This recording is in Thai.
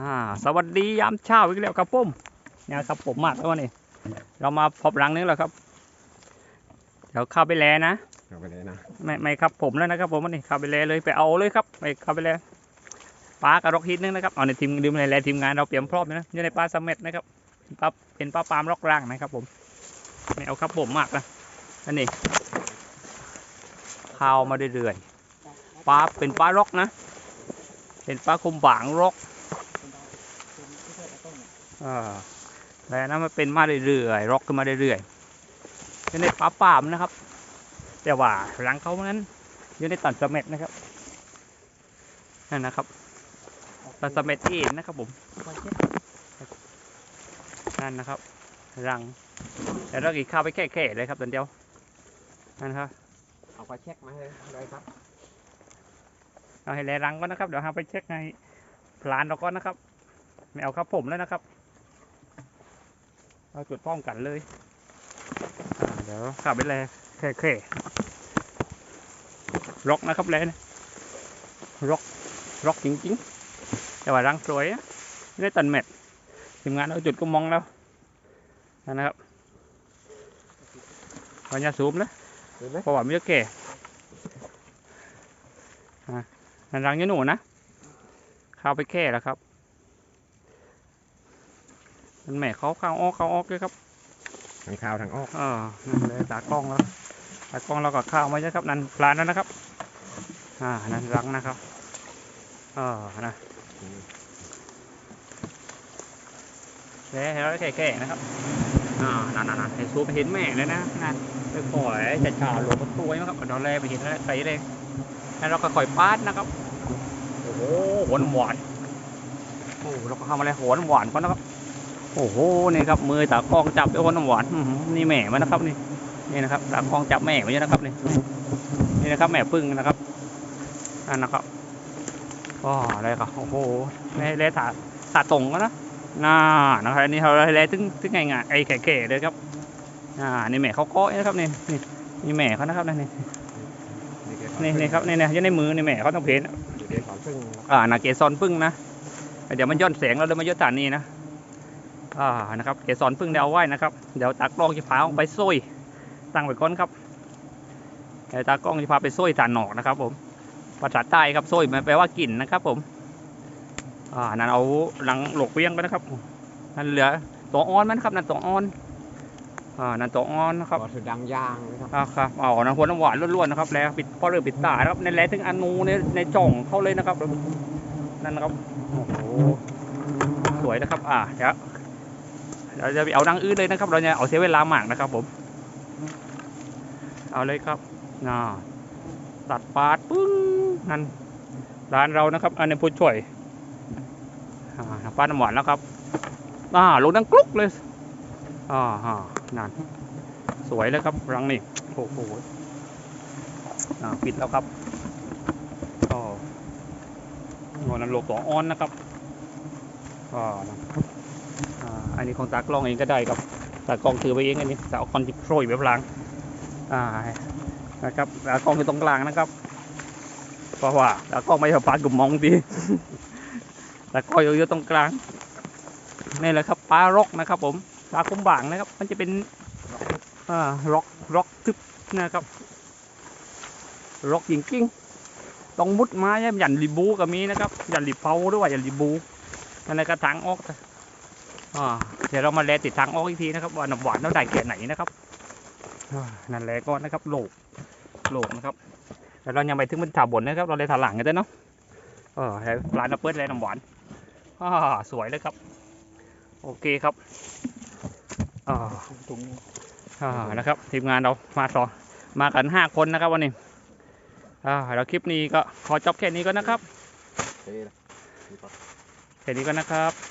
อ่า สวัสดียามเช้าอีกแล้วครับผมเนี่ยครับผมมากแล้ววันนี้เรามาพบรังนึงแล้วครับเดี๋ยวเข้าไปแลนะเอาไปเลยนะไม่ไม่ครับผมแล้วนะครับ ผมวันนี้เข้าไปแลเลยไปเอาเลยครับไปเข้าไปแลปลากระรอกฮิตนึงนะครับเอาในทีมดื่มในแลทีมงานเราเตรียมพร้อมนะอยู่ในปลาเสม็ดนะครับเป็นปลาเป็นปลาปามรอกร่างนะครับ ผมไม่เอาครับผมมากนะอันนี้ข้าวมาเรื่อยๆปลาเป็นปลารอกนะ เป็นปลาคุมบางรอกอ่า แล้วนั้นมันเป็นมาเรื่อยๆร็อกขึ้นมาเรื่อยๆอยู่ในป่าป่ามนะครับ แต่ว่าหลังเขานั้นอยู่ในตันเสม็ดนะครับนั่นนะครับตันเสม็ดที่เห็นนะครับผมนั่นนะครับ รังแต่เรากินข้าวไปแค่ๆเลยครับตอนเดียวนั่นครับเอาไปเช็คมาให้เลยครับเอาให้แลรังก่อนนะครับ เดี๋ยวเราไปเช็คในพลานเราก่อนนะครับ ไม่เอาครับผมแล้วนะครับ เราจุดพร้อมกันเลยอ่าเดี๋ยวขับไปเลยแค่แค่ร็อกนะครับแลนร็อกร็อกจริงๆ แต่ว่ารังสวยนะไม่ได้ตันเม็ดทีมงานเอาจุดก็มองแล้วนั่นนะครับวันยาสูบนะเห็นไหมเพราะว่าไม่ได้แก่อะนั่นรังยาหนูนะเข้าไปแค่แล้วครับ มันแหม่เขาเข้าออกเข้าออกเลยครับทางข้าวทางออกเออนั่นเลยตากล้องแล้วตากล้องเราก็เข้ามาใช่ครับนั่นปลาแล้วนะครับ อ่านั่นรังนะครับเออนะแล้วเราแค่ๆนะครับอ่านั่นนั่นๆๆให้ซูมไปเห็นแม่เลยนะนั่นไปปล่อยจะชาหลวมตัวนะครับตอนแรกไปเห็นแล้วใส่เลยแล้วเราก็ค่อยปาดนะครับโอ้โหหวานหวานโอ้เราก็เข้ามาเลยหวานหวานก่อนนะครับ โอ้โหนี่ครับมือตากล้องจับด้วยคนน้ำหวานอื้อหือนี่แม่มันนะครับนี่นี่นะครับตากล้องจับแม่ไว้นะครับนี่นี่นะครับแม่พึ่งนะครับอันนะครับก็อะไรครับโอ้โหแม่เละตาตาตรงแล้วนะน่านะครับอันนี้เขาเละถึงถึงไงงไอ้แก่ๆเลยครับอ่านี่แม่เขาเกาะนะครับนี่นี่นี่แม่เขานะครับนี่นี่นี่นี่ครับนี่นี่อยังในมือนี่แม่เขาต้องเพนอยู่เดี๋ยวสอนพึ่งนะครับอ่านาเกสรพึ่งนะเดี๋ยวมันย้อนแสงเราเลยมาย้อนฐานนี้นะ อ่านะครับเกสรพึ่งเดี๋ยวเอาไว้นะครับ เดี๋ยวตากล้องจะพาออกไปซุยตั้งไว้ก่อนครับเดี๋ยวตากล้องจะพาไปซุยฐานหนอกนะครับ ผมภาษาใต้ครับซุยมันแปลว่ากลิ่นนะครับ ผม อ่านั่นเอาหลังหลกเวียงไปนะครับนั่นเหลือตัวอ้อนมันครับนั่นตัวอ้อนอ่านั่นตัวอ้อนนะครับก็สุดดังยางนะครับอ่าครับเอาน้ำหัวน้ำหวานล้วนๆนะครับ แล้วปิดพอเริ่มปิดตานะครับในแหลถึงอนูในในจ่องเข้าเลยนะครับนั่นนะครับโอ้โหสวยนะครับ อ่าเดี๋ยว เราจะไปเอาดังอื่นเลยนะครับ เราจะเอาเสียเวลามากนะครับผม เอาเลยครับน่าตัดปาดปึ้งนั่นร้านเรานะครับ อันนี้ผู้ช่วยอ่าปาดน้ำหวานแล้วครับอ่าลงดังกรุกเลยอ่าฮะนั่นสวยเลยครับรังนี่โอ้โหอ่าปิดแล้วครับก็งอนำโลกตัวอ้อนนะครับก็นะอ่า นี้ของตากล้องเองก็ได้ครับตากล้องถือไปเองอันนี้ต่เอาคอนจิโปรยแบบหลังอ่านะครับตากล้องอยู่ตรงกลางนะครับเพราะว่าตากล้องไม่ใช่ปลากลุ่มมองดีตากล้องอยู่ตรงกลางนี่แหละครับปลารกนะครับ ผมปลาคุ้มบางนะครับ มันจะเป็นอ่าร็อกร็อกทึบนะครับร็อกจริงๆต้องมุดไม้ให้ยันริบูก็มีนะครับยันริเผาด้วยยันริบูนั่นแหละกระถางออก เดี๋ยวเรามาแลติดทางออกอีกทีนะครับว่าน้ำหวานน้ำได้แค่ไหนนะครับอ่านั่นแหละก็นะครับโหลกโหลกนะครับแต่เรายังไปถึงบนถาบนนะครับ เราเลยถาหลังกันด้วยเนาะเออให้ร้านเราเปิดเลยน้ำหวานอ่าสวยเลยครับ โอเคครับอ่าถุงอ่านะครับทีมงานเรามาต่อมากันห้าคนนะครับวันนี้อ่าแล้วคลิปนี้ก็ขอจบแค่นี้ก็นะครับเท่เลยแค่นี้ก็นะครับ